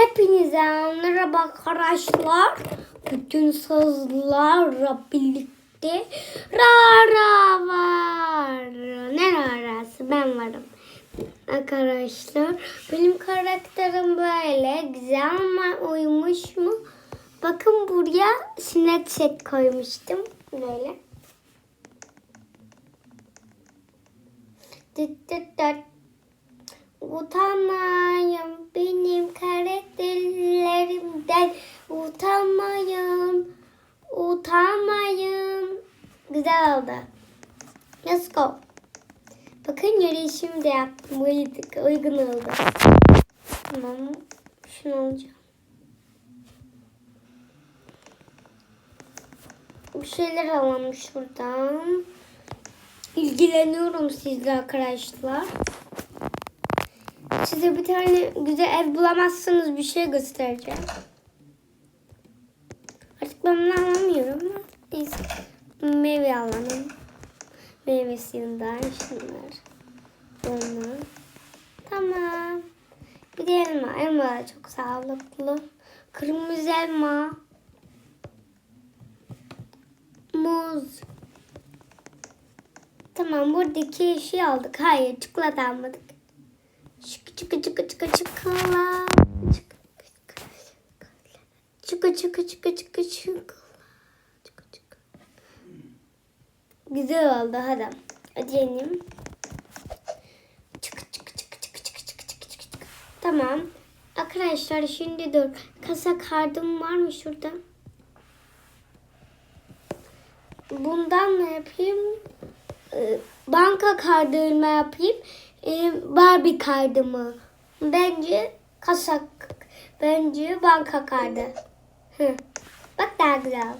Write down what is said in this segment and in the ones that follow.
Hepinize merhaba arkadaşlar. Bütün sazlarla birlikte Rara var. Ne Rara'sı ben varım. Arkadaşlar benim karakterim böyle güzel ama uyumuş mu? Bakın buraya sinet set koymuştum. Böyle. Dıt dıt dıt. Utanmayın benim karakterlerimden. Utanmayın utanmayın. Güzel oldu. Let's go. Bakın yürüyüşümü de yaptım. Uyuduk uygun oldu. Tamam şunu alacağım. Bir şeyler alalım şuradan. İlgileniyorum sizle arkadaşlar Size bir tane güzel ev bulamazsanız bir şey göstereceğim. Artık ben bunu alamıyorum ama neyse. Meyve alalım. Meyve suyundan şunlar. Bunlar. Tamam. Bir de elma. Elma çok sağlıklı. Kırmızı elma. Muz. Tamam buradaki şey aldık. Hayır çikolata almadık. Çıkı çıkala. Çıkı çıkı çıkı. Çıkı çıkı. Güzel oldu hadi. Hadi yenim. Çıkı çıkı çıkı çıkı çıkı çıkı çıkı çıkı çıkı. Tamam. Arkadaşlar şimdi dur. Kasa kartım var mı şurada? Bundan ne yapayım? Ee, banka kartımı yapayım. Ee, Barbie kardımı. Bence kasa bence banka kartı. Bak daha güzel.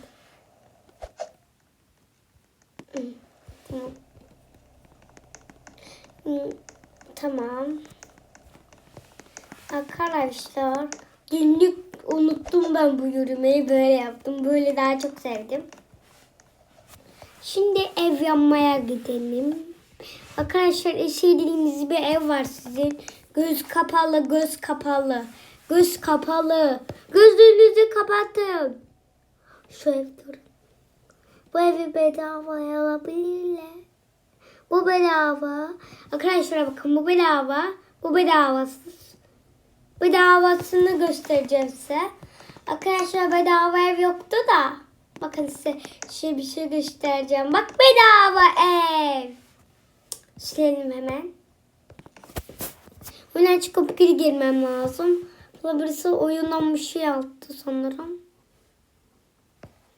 Tamam. Arkadaşlar günlük unuttum ben bu yürümeyi böyle yaptım. Böyle daha çok sevdim. Şimdi ev yanmaya gidelim. Arkadaşlar istediğiniz bir ev var sizin. Göz kapalı, göz kapalı. Göz kapalı. Gözlerinizi kapatın. Şu ev dur. Bu evi bedavaya alabilirler. Bu bedava. Arkadaşlar bakın bu bedava. Bu bedavasız. Bedavasını göstereceğim size. Arkadaşlar bedava ev yoktu da. Bakın size şey bir şey göstereceğim. Bak bedava ev. Silelim hemen. Buradan çıkıp geri girmem lazım. Burada birisi oyundan bir şey aldı sanırım.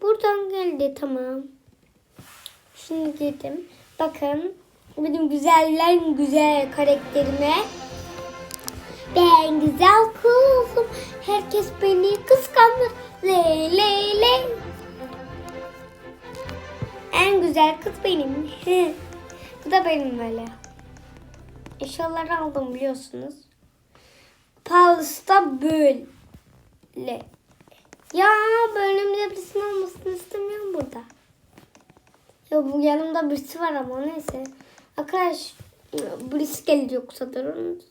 Buradan geldi tamam. Şimdi girdim. Bakın benim güzeller güzel karakterime. Ben güzel kızım. Herkes beni kıskanır. Ley ley ley. En güzel kız benim. Bu da benim böyle. Eşyaları aldım biliyorsunuz. Pahalısı da böyle. Ya bölümde birisinin olmasını istemiyorum burada. Ya bu yanımda birisi var ama neyse. Arkadaş birisi gelecek yoksa durun.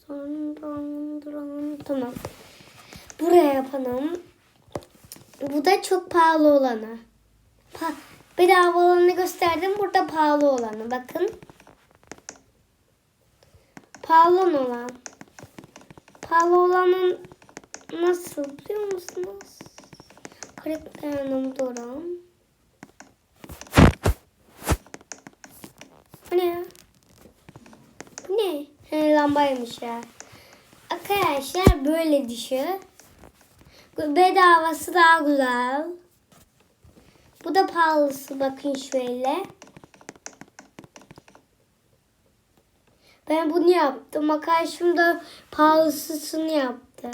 Tamam. Buraya yapalım. Bu da çok pahalı olanı. Pa bedava olanı gösterdim. Burada pahalı olanı. Bakın. Pahalı olan. Pahalı olanın nasıl biliyor musunuz? Karakter yanım duran. Bu ne? Bu ne? He, lambaymış ya. Arkadaşlar böyle dışı. Bedavası daha güzel. Bu da pahalısı bakın şöyle. Ben bunu yaptım. Arkadaşım da pahalısısını yaptı.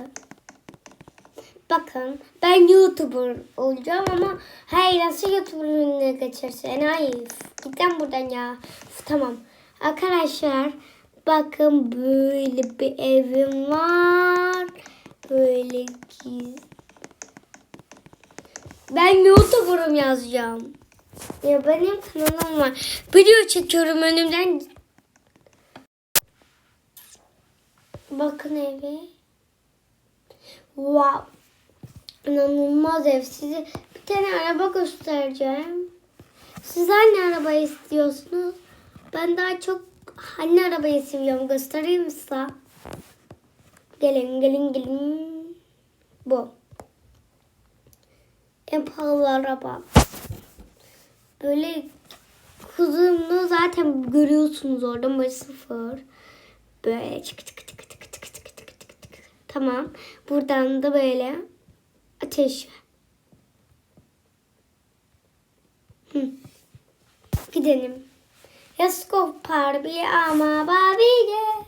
Bakın ben YouTuber olacağım ama hayır nasıl YouTuber'ına geçersin? Hayır. Giden buradan ya. Tamam. Arkadaşlar bakın böyle bir evim var. Böyle giz. Ben YouTuber'ım yazacağım. Ya benim kanalım var. Video çekiyorum önümden. Bakın evi. Wow. İnanılmaz ev. Size bir tane araba göstereceğim. Siz hangi arabayı istiyorsunuz? Ben daha çok hangi arabayı seviyorum. Göstereyim mi size? Gelin gelin gelin. Bu. En pahalı araba. Böyle hızını zaten görüyorsunuz orada böyle sıfır. Böyle çık çık çık çık çık çık çık. Tamam. Buradan da böyle ateş. Hı. Gidelim. Yaskov Barbie ama Barbie.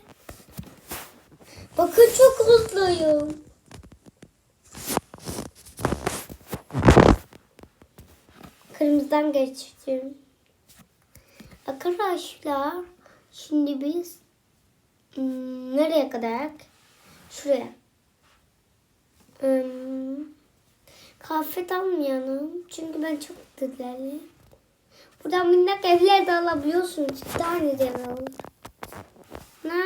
Bakın çok hızlıyım. Kırmızıdan geçtim. Arkadaşlar şimdi biz hmm, nereye kadar? Şuraya. Hmm, kahve almayalım. Çünkü ben çok dilerim. Buradan minnak evler de alabiliyorsunuz. Daha güzel olur. Ne?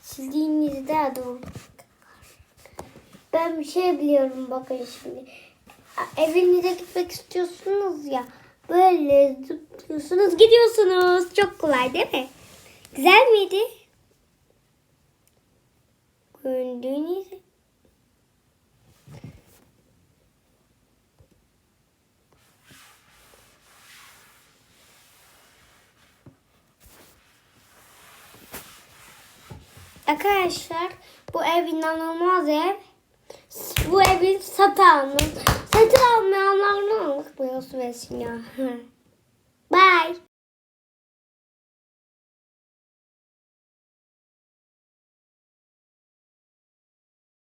Sizliğinizde doğru. Ben bir şey biliyorum bakın şimdi. Evinize gitmek istiyorsunuz ya. Böyle zıplıyorsunuz gidiyorsunuz. Çok kolay değil mi? Güzel miydi? Gördüğünüz Arkadaşlar bu ev inanılmaz ev. Bu evi satın alın. Satın almayanlar ne unutmuyorsunuz ya. Bye.